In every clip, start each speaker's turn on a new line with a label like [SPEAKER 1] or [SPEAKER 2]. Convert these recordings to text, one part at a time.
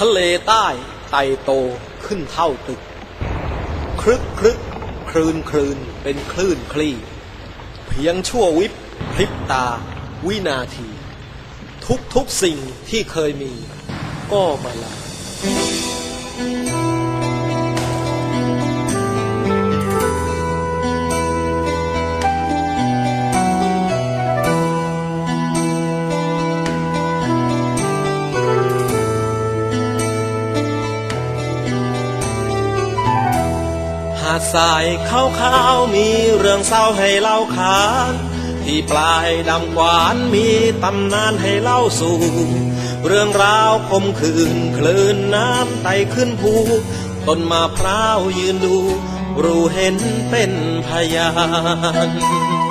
[SPEAKER 1] ทะเลใต้ไตโตขึ้นเท่าตึก ครึกครึกคลืนคลืนเป็นคลื่นคลี่ เพียงชั่ววิบพริบตา วินาที ทุกทุกสิ่งที่เคยมี ก็มาลาาดทรายขาวๆมีเรื่องเศร้าให้เล่าขานที่ปลายดำกวานมีตำนานให้เล่าสู่ เรื่องราวคมคืนคลื่นน้ำไต่ขึ้นภูต้นมาพร้าวยืนดู รู้เห็นเป็นพยาน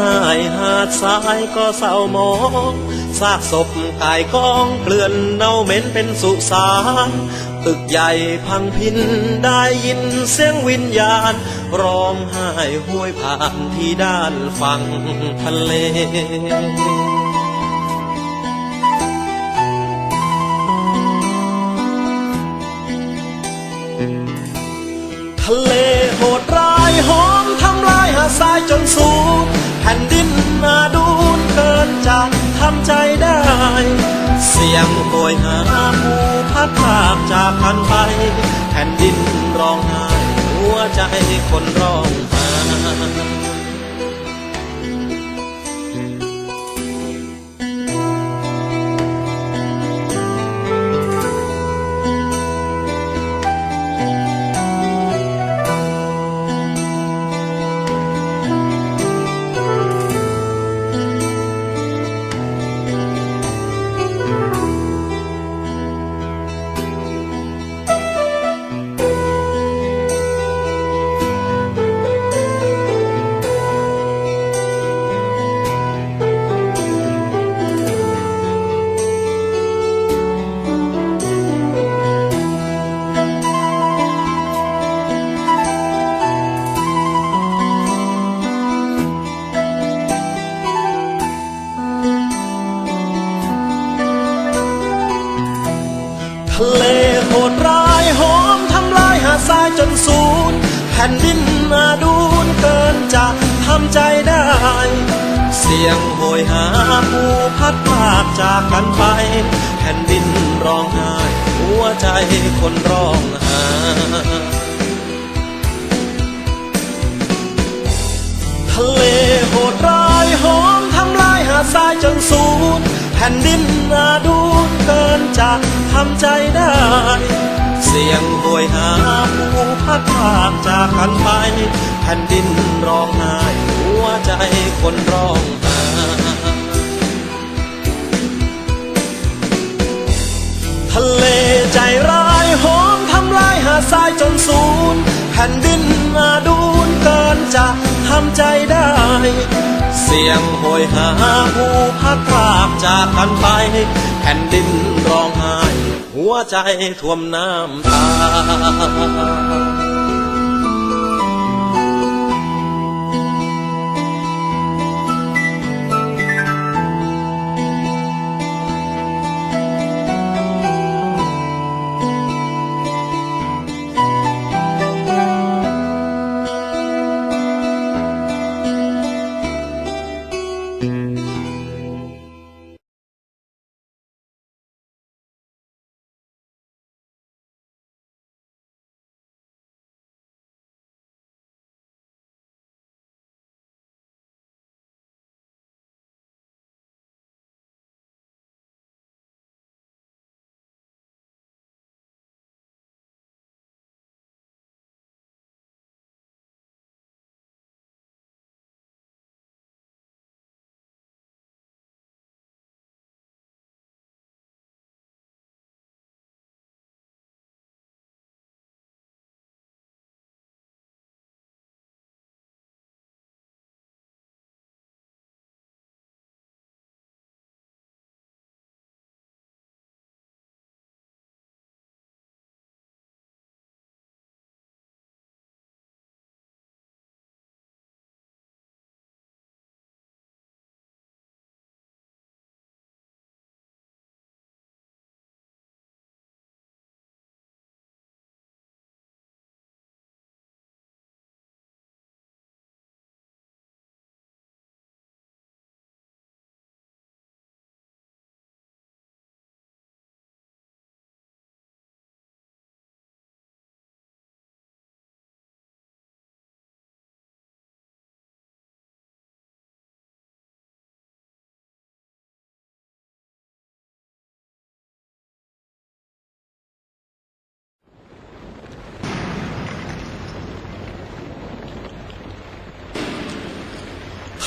[SPEAKER 1] ร้องไห้หาดทรายก็เศร้าหมองซากศพกายกองเกลื่อนเน่าเหม็นเป็นสุสานตึกใหญ่พังพินได้ยินเสียงวิญญาณ ร้องไห้ห้วยผ่านที่ด้านฝั่งทะเลทะเล สียงโหยหาผู้พัดพากจากกันไป แผ่นดินร้องไห้หัวใจคนร้องไห้ ผ่นดินนาดูนเกินจะทำใจได้ เสียงโหยหาผู้พัดพากจากกันไป แผ่นดินร้องไห้หัวใจคนร้องห้ทะเลโหดร้ายหอมทำลายหาทรายจนสูญแผ่นดินนาดูนเกินจะทำใจได้ พัดพากจากกันไปแผ่นดินร้องไห้หัวใจคนร้องไห้ทะเลใจร้ายหอมทำลายหาดทรายจนสูญแผ่นดินมาดูนเกินจะทำใจได้ เสียงโหยหาผู้พัดพากจากกันไปแผ่นดินร้องไห้หัวใจท่วมน้ำตา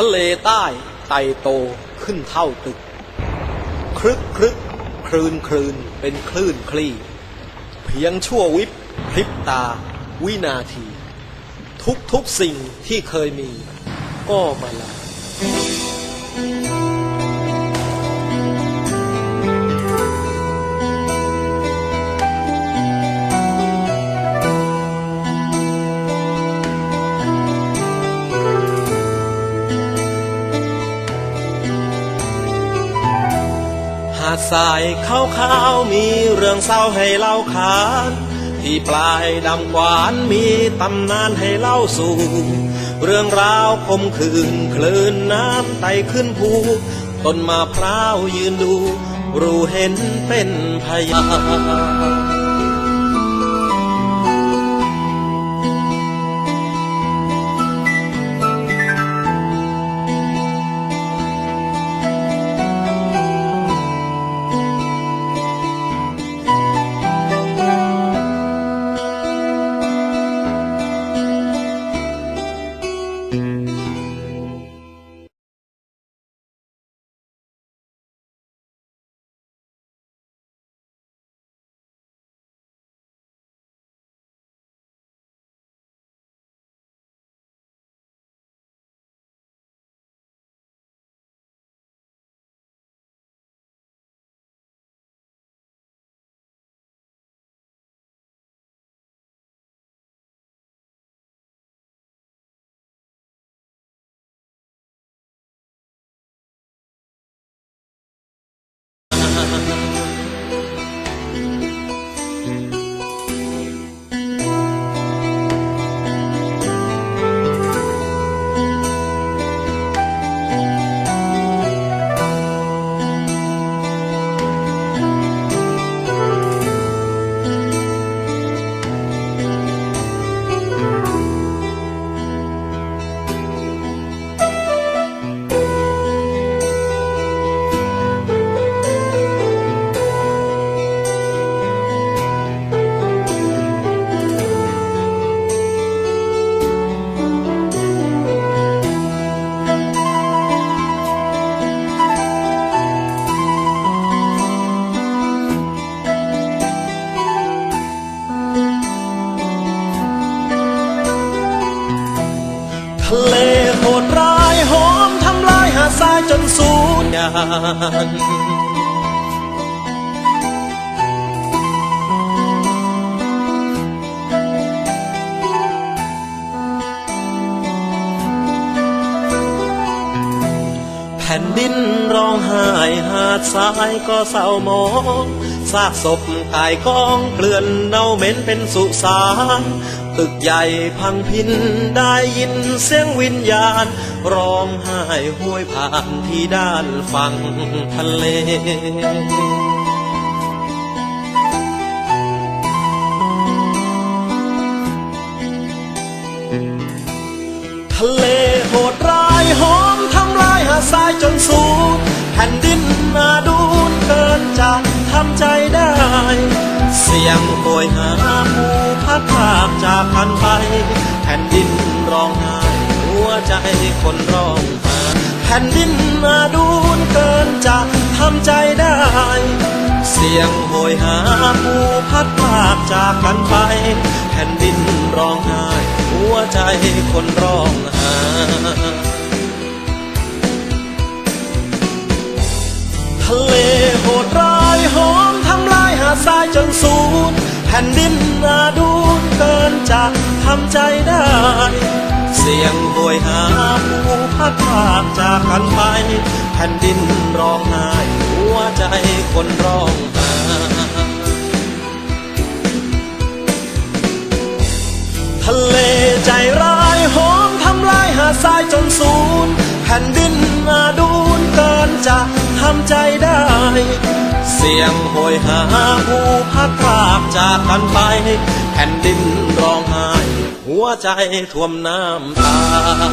[SPEAKER 1] ะเลใต้ไตโตขึ้นเท่าตึก ครึกครึกคลืนคลืนเป็นคลื่นคลี่ เพียงชั่ววิบพริบตา วินาที ทุกทุกสิ่งที่เคยมี ก็มาลา หาดทราวขาวมีเรื่องเศร้าให้เล่าขานที่ปลายดำกวานมีตำนานให้เล่าสู่ เรื่องราวคมคืนคลื่นน้ำไต่ขึ้นภูต้นมาพร้าวยืนดู รู้เห็นเป็นพยาน สูญญาณแผ่นดินร้องไห้หาดทรายก็เศร้ามอง ซากศพกายกองเกลื่อนเน่าเหม็นเป็นสุสานตึกใหญ่พังพินได้ยินเสียงวิญญาณ ร้องไห้ห้วยผ่านที่ด้านฝั่งทะเลทะเลโหดร้ายหอมทำลายหาดทรายจนสูำใจได้ เสียงโหยหาผู้พัดพากจากกันไป แผ่นดินร้องไห้หัวใจคนร้องห้แผ่นดินนาดูนเกินจะทำใจได้ เสียงโหยหาผู้พัดพากจากกันไป แผ่นดินร้องไห้หัวใจคนร้องหาทะเลโห แผ่นดินนาดูเกินจะทำใจได้ เสียงโหยหาผู้พัดพากจากกันไป แผ่นดินร้องไห้หัวใจคนร้องหาทะเลใจร้ายหอมทำลายหาดทรายจนสูญแผ่นดินนาดู จะทำใจได้ เสียงโหยหาผู้พัดพรากจากกันไป แผ่นดินร้องไห้ หัวใจท่วมน้ำตา